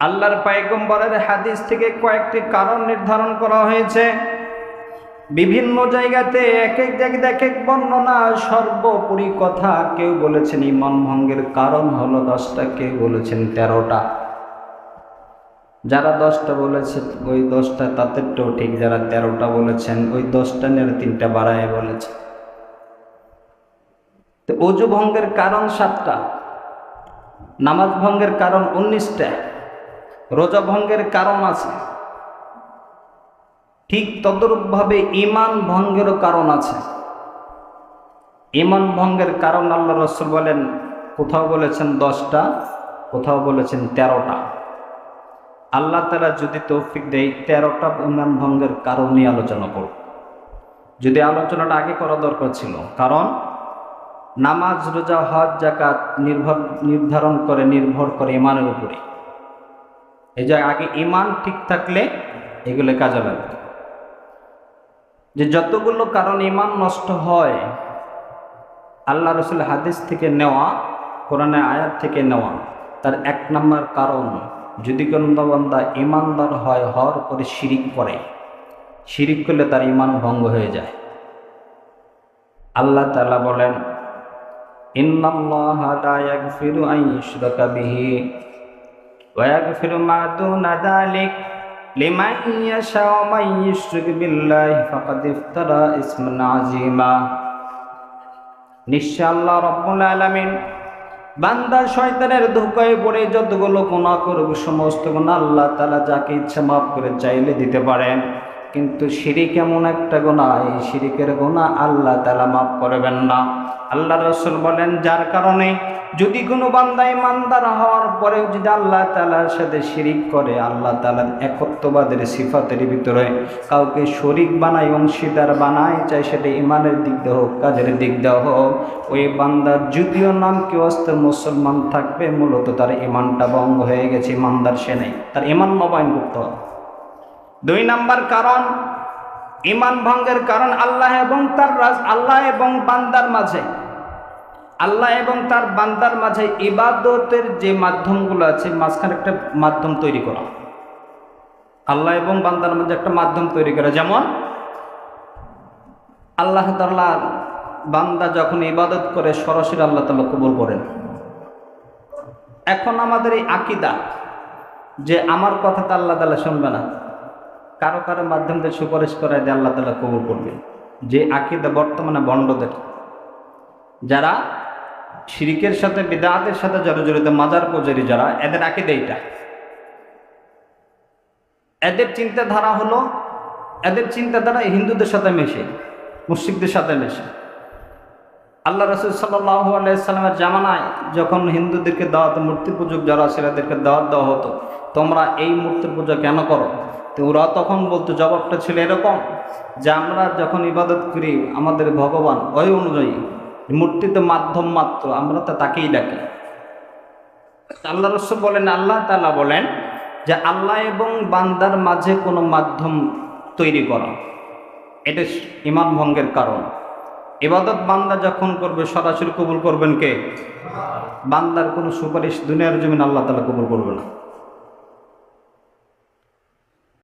আল্লাহর পায়গম্বরের হাদিস থেকে কয়েকটি কারণ নির্ধারণ করা হয়েছে। বিভিন্ন জায়গাতে এক এক জায়গাতে এক এক বর্ণনা, সর্বোপরি কথা কেউ বলেছেন, ইমান ভঙ্গের কারণ হলো দশটা, কেউ বলেছেন তেরোটা। যারা দশটা বলেছে, ওই দশটা তাদেরটাও ঠিক, যারা তেরোটা বলেছেন, ওই দশটা নিয়ে তিনটা বাড়ায় বলেছে। তো অজু ভঙ্গের কারণ সাতটা, নামাজ ভঙ্গের কারণ উনিশটা। রোজা ভঙ্গের কারণ আছে। ঠিক তদরূপভাবে ইমান ভঙ্গেরও কারণ আছে। ইমান ভঙ্গের কারণ আল্লাহ রসুল বলেন, কোথাও বলেছেন দশটা, কোথাও বলেছেন তেরোটা। আল্লাহ তালা যদি তৌফিক দেয়, তেরোটা ইমান ভঙ্গের কারণ নিয়ে আলোচনা করব যদি আলোচনাটা আগে করা দরকার ছিল, কারণ নামাজ, রোজা, হজ জাকাত নির্ভর নির্ধারণ করে, নির্ভর করে ইমানের উপরে এই যে আগে ইমান ঠিক থাকলে এগুলো কাজে লাগবে। যে যতগুলো কারণ ইমান নষ্ট হয়, আল্লাহ রসুল হাদিস থেকে নেওয়া, কোরআনে আয়াত থেকে নেওয়া, তার এক নম্বর কারণ, যদি কোনো বান্দা ইমানদার হয় হওয়ার পরে শিরিক করে, শিরিক করলে তার ইমান ভঙ্গ হয়ে যায়। আল্লাহ তালা বলেন ওয়া ما دون ذلك لمن يشاء ومن يشرك بالله فقد افترى اسما عظيما বান্দা শয়তানের ধোকায় পড়ে যতগুলো গুণা করবে সমস্ত গুণা আল্লাহ তালা যাকে ইচ্ছা মাফ করে চাইলে দিতে পারেন। কিন্তু শিরিক এমন একটা গোনা এই শিরিকের গোনা আল্লাহ তালা মাফ করবেন না। আল্লাহ রসুল বলেন, যার কারণে যদি কোনো বান্দা ইমানদার হওয়ার পরেও যদি আল্লাহ তালার সাথে শিরিক করে, আল্লাহ তালার একত্ববাদের সিফাতের ভিতরে কাউকে শরিক বানায়, অংশীদার বানায় চাই সেটা ইমানের দিক দিয়ে হোক, কাজের দিক দিয়ে হোক, ওই বান্দার যদিও নাম কেউ আসতে মুসলমান থাকবে, মূলত তার ইমানটা ভঙ্গ হয়ে গেছে ইমানদার সে নেই। তার ইমান নবায়ন করতে হবে দুই নাম্বার কারণ ইমান ভঙ্গের কারণ আল্লাহ এবং তার রাজ, আল্লাহ এবং বান্দার মাঝে। আল্লাহ এবং তার বান্দার মাঝে ইবাদতের যে মাধ্যমগুলো আছে, মাঝখানে একটা মাধ্যম তৈরি করা। আল্লাহ এবং বান্দার মাঝে একটা মাধ্যম তৈরি করা। যেমন, আল্লাহ তাল্লাহ বান্দা যখন ইবাদত করে, সরাসরি আল্লাহ তাল্লাহ কবুল করেন। এখন আমাদের এই আকিদা যে আমার কথা তো আল্লাহ তালা শুনবে না। কারও কারও মাধ্যম দিয়ে সুপারিশ করায় দিয়ে আল্লাহ তালা কবুল করবে। যে আকিদা বর্তমানে বন্ডদের যারা শিরিকের সাথে, বিদাতের সাথে জড়িত, মাজার পূজারি যারা, এদের আকিদা এইটা। এদের চিন্তাধারা হলো, এদের চিন্তাধারা হিন্দুদের সাথে মেশে মুসিকদের সাথে মেশে। আল্লাহ রসুল সাল্লাহ জামানায় যখন হিন্দুদেরকে দাওয়াত মূর্তি পূজক যারা ছিল এদেরকে দাওয়াত দেওয়া হতো, তোমরা এই মূর্তি পূজা কেন করো? তো ওরা তখন বলতো, জবাবটা ছিল এরকম যে আমরা যখন ইবাদত করি, আমাদের ভগবান ওই অনুযায়ী মূর্তি তো মাধ্যম মাত্র, আমরা তো তাকেই ডাকি। আল্লাহ রসুল বলেন, আল্লাহ তালা বলেন যে আল্লাহ এবং বান্দার মাঝে কোনো মাধ্যম তৈরি করা। এটা ইমান ভঙ্গের কারণ। ইবাদত বান্দা যখন করবে, সরাসরি কবুল করবেন কে? বান্দার কোনো সুপারিশ দুনিয়ার জমিন আল্লাহ তালা কবুল করবে না।